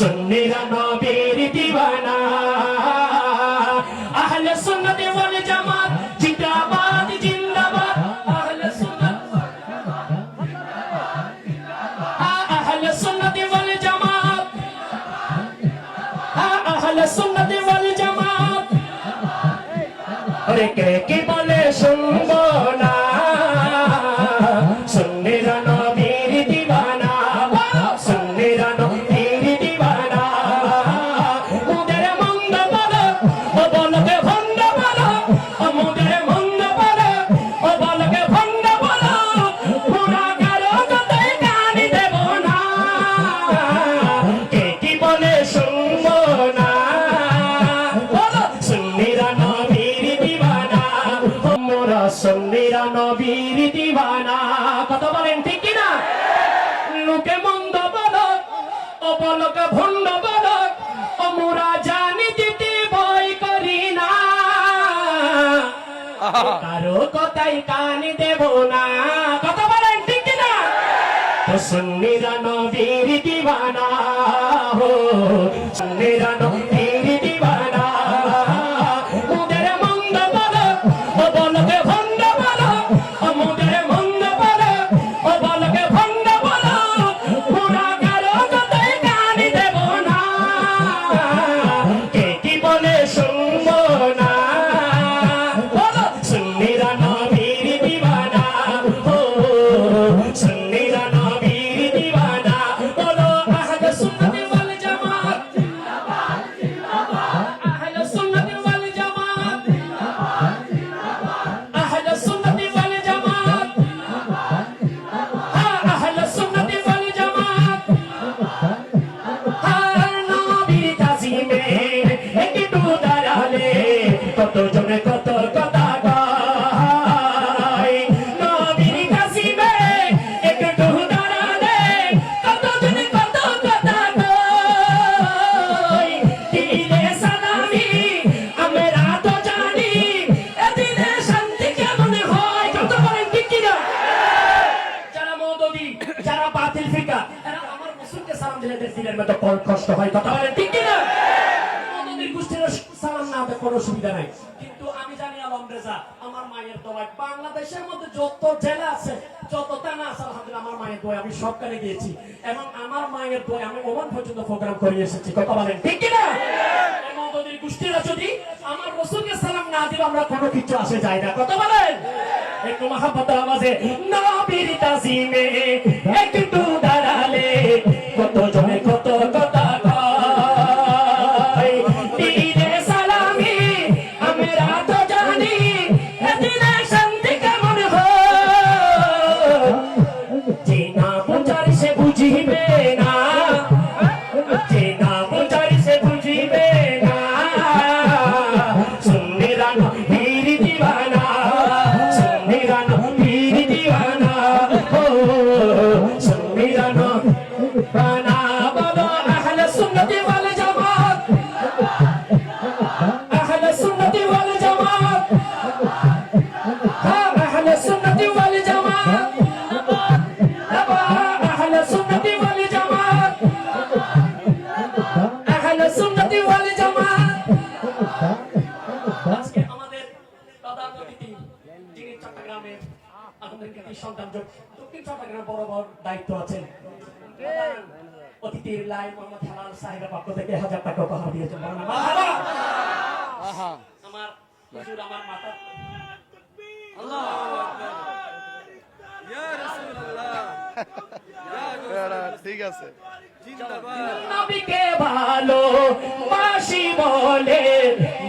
সুন্নিরা নবীর দিওয়ানা। আহলে সুন্নাত ওয়াল জামাত, জিন্দাবাদ জিন্দাবাদ। আহলে সুন্নাত আহলে সুন্নাত ওয়াল জামাত। আহলে সুন্নাত ওয়াল জামাত। আরে কে কি বলে শুনব না? মোরা সুন্নিরা নবীর দিওয়ানা। কথা বলেন ঠিক কি না লোকে মন্দ বলক ও বলক ভণ্ড বলক ও মোরা জানি দিতে ভয় করি না। কারও কথাই কান দেব না। কথা বলেন ঠিক কি না তো সুন্নিরা নবীর দিওয়ানা। হো সুন্নিরা নবীর কে কত বলেন ঠিক কিনা? যারা বাতিল ফিকা, এরা আমার মুসলিমকে সালাম দিলে দিলের মধ্যে কষ্ট হয়। কথা বলেন ঠিক কিনা? গোষ্ঠীর হবে, কোনো সুবিধা নাই। কিন্তু আমি জানি, আলম রেজা, আমার মায়ের দোয়া বাংলাদেশের মধ্যে যত জেলা আছে, যত থানা আছে, আলহামদুলিল্লাহ আমার মায়ের দোয়া আমি সবখানে গিয়েছি। এবং আমার মায়ের দোয়া আমি ওমান পর্যন্ত প্রোগ্রাম করে এসেছি। কথা বলেন, ঠিক কিনা? এই মৌদুদির গোষ্ঠীরা যদি আমার রসুলকে সালাম না দিলে আমরা কোনো কিছু আসে যায় না। কথা বলেন? একটু মহাব্বতের আওয়াজে, নবীর তাজিমে, একটু কৃতি সন্তান যোগ- দক্ষিণ চট্টগ্রাম বড় বড় দায়িত্ব আছেন। অতিথির লাই মোহাম্মদ হালাল সাহেবের পক্ষ থেকে হাজার টাকা উপহার দিয়েছেন। আমার হুজুর আমার মাতা। ঠিক আছে। নবীকে ভালো বাসি বলে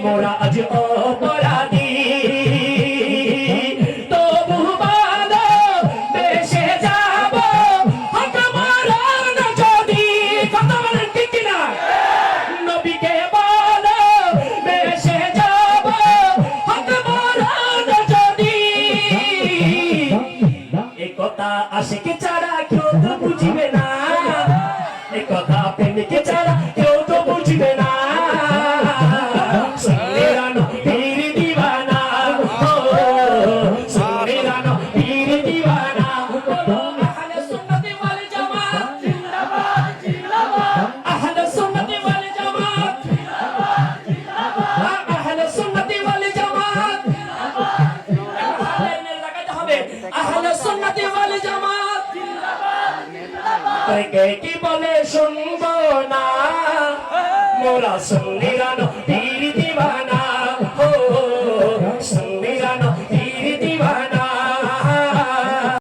মোরা আজ অপরাধী। প্রেমিকে ছাড়া? কেউ তো বুঝবে না। আহলে সুন্নতি ওয়াল জামাত। কে কি বলে শুনব না? মোরা সুন্নিরা